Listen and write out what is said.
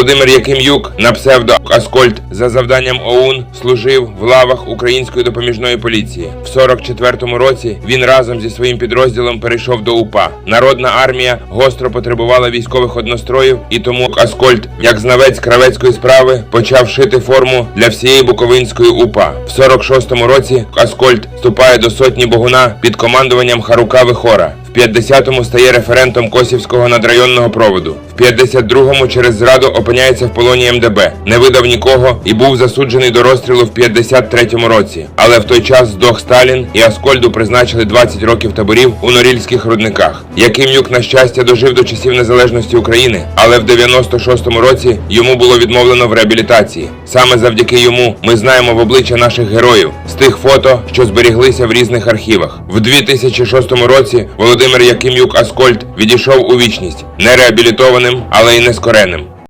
Володимир Яким'юк на псевдо Аскольд за завданням ОУН служив в лавах української допоміжної поліції. В 44-му році він разом зі своїм підрозділом перейшов до УПА. Народна армія гостро потребувала військових одностроїв, і тому Аскольд, як знавець кравецької справи, почав шити форму для всієї Буковинської УПА. В 46-му році Аскольд вступає до сотні Богуна під командуванням Харука Вихора. В 50-му стає референтом Косівського надрайонного проводу. В 52-му через зраду опиняється в полоні МДБ. Не видав нікого і був засуджений до розстрілу в 53-му році. Але в той час здох Сталін і Аскольду призначили 20 років таборів у Норільських рудниках. Яким'юк, на щастя, дожив до часів незалежності України, але в 96-му році йому було відмовлено в реабілітації. Саме завдяки йому ми знаємо в обличчя наших героїв з тих фото, що зберіглися в різних архівах. В 2006 році Володимир Яким'юк Аскольд відійшов у вічність не реабілітованим, але й не скореним.